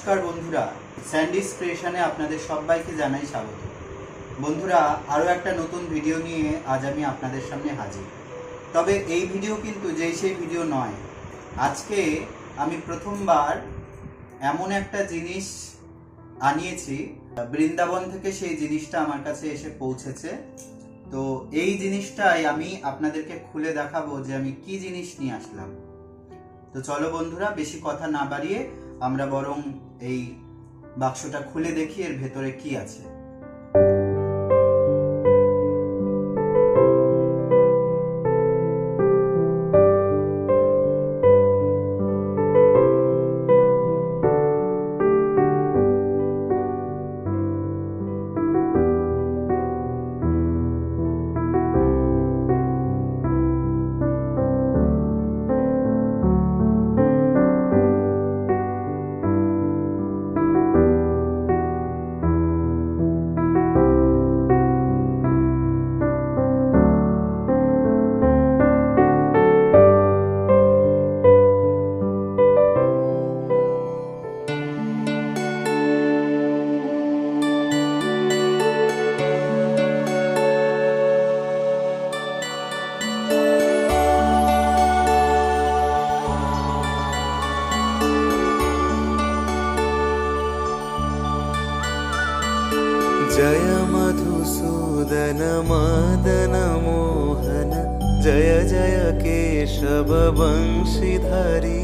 নমস্কার বন্ধুরা স্যান্ডিস ক্রিয়েশনে আপনাদের সবাইকে জানাই স্বাগত। বন্ধুরা, আরও একটা নতুন ভিডিও নিয়ে আজ আমি আপনাদের সামনে হাজির। তবে এই ভিডিও কিন্তু যেই সেই ভিডিও নয়। আজকে আমি প্রথমবার এমন একটা জিনিস আনিয়েছি, বৃন্দাবন থেকে সেই জিনিসটা আমার কাছে এসে পৌঁছেছে। তো এই জিনিসটাই আমি আপনাদেরকে খুলে দেখাবো যে আমি কি জিনিস নিয়ে আসলাম। তো চলো বন্ধুরা, বেশি কথা না বাড়িয়ে আমরা বরং এই বাক্সটা খুলে দেখি এর ভেতরে কি আছে। जय मधुसूदन मदन मोहन जय जय केशव वंशीधरी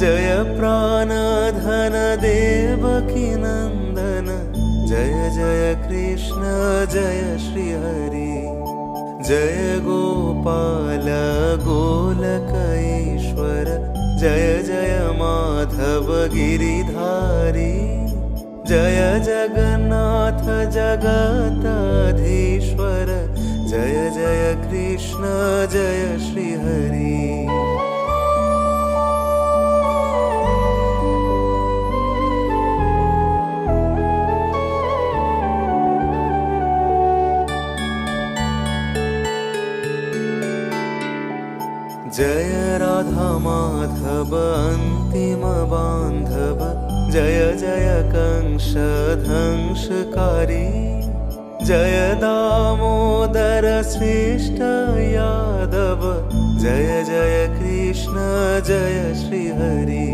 जय प्राणधन देवकी नन्दन जय जय कृष्ण जय श्रीहरि जय गोपाल गोलक ईश्वर जय जय माधव गिरिधारी जगन्नाथ जगताधीश्वर जय जय कृष्ण जय श्रीहरि जय राधा माधव अन्तिम बान्धव जय जय कंश ध्वंसकारी जय दामोदर श्रेष्ठ यादव जय जय कृष्ण जय श्रीहरि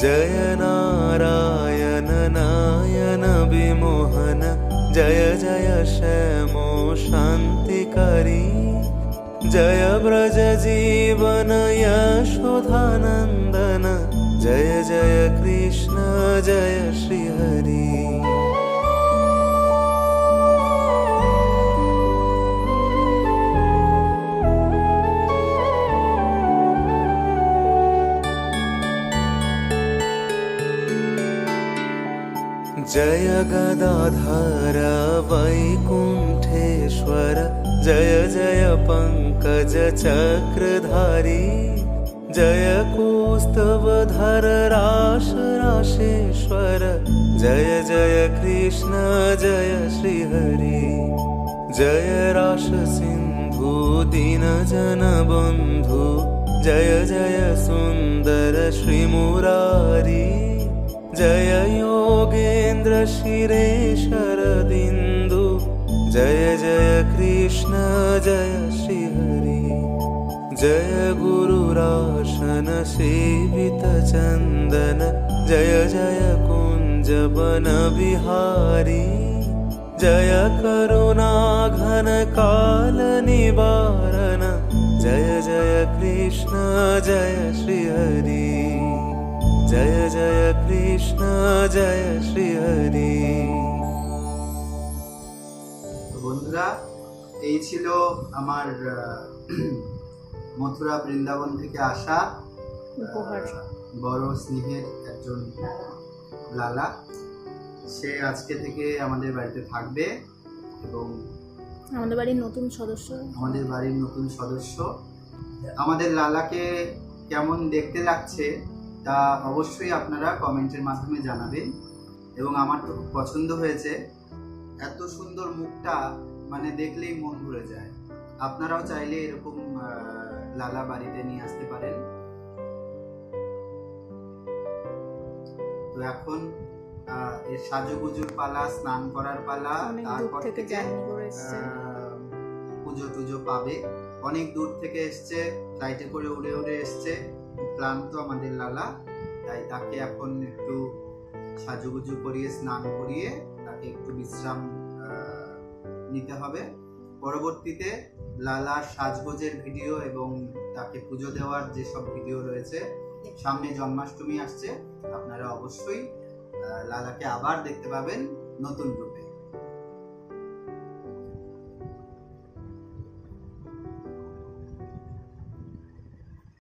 जय नारायण नायन विमोहन जय जय श्यामो शान्तिकरी जय व्रज जीवन यशोधानन्दन जय जय कृष्ण जय श्रीहरि। जय गदाधर वैकुण्ठेश्वर जय जय पङ्कज चक्रधारी जय कौस्तवधर राश राशेश्वर जय जय कृष्ण जय श्रीहरि जय राश सिन्धु दीनजन बन्धु जय जय सुन्दर श्रीमुरारी जय योगेन्द्र शिरेशरदिन्दु जय जय कृष्ण जय श्रीहरि जय गुरुराशन सेवित चन्दन जय जय कुञ्जवन बिहारी जय करुणाघन काल निवारण जय जय कृष्ण जय श्रीहरि जय जय कृष्ण जय श्रीहरि তো বন্ধুরা এই ছিল আমার আহ, মথুরা বৃন্দাবন থেকে আসা বড় স্নেহের একজন লালা। সে আজকে থেকে আমাদের বাড়িতে থাকবে এবং আমাদের বাড়ির নতুন সদস্য। আমাদের বাড়ির নতুন সদস্য। আমাদের লালাকে কেমন দেখতে লাগছে তা অবশ্যই আপনারা কমেন্টের মাধ্যমে জানাবেন। এবং আমার তো খুব পছন্দ হয়েছে। এত সুন্দর মুখটা মানে দেখলেই মন ভরে যায়। আপনারাও চাইলে এরকম লালা বাড়িতে নিয়ে আসতে পারেন। তো এখন এর সাজুগুজুর পালা স্নান করার পালা অনেক দূর তারপর থেকে পুজো টুজো পাবে। অনেক দূর থেকে এসছে ফ্লাইটে করে উড়ে উড়ে এসছে। ক্লান্ত আমাদের লালা তাই তাকে এখন একটু সাজুগুজু করিয়ে স্নান করিয়ে তাকে একটু বিশ্রাম আহ, নিতে হবে। পরবর্তীতে লালার সাজগোজের ভিডিও এবং তাকে পুজো দেওয়ার যেসব ভিডিও রয়েছে, সামনে জন্মাষ্টমী আসছে, আপনারা অবশ্যই লালাকে আবার দেখতে পাবেন নতুন রূপে।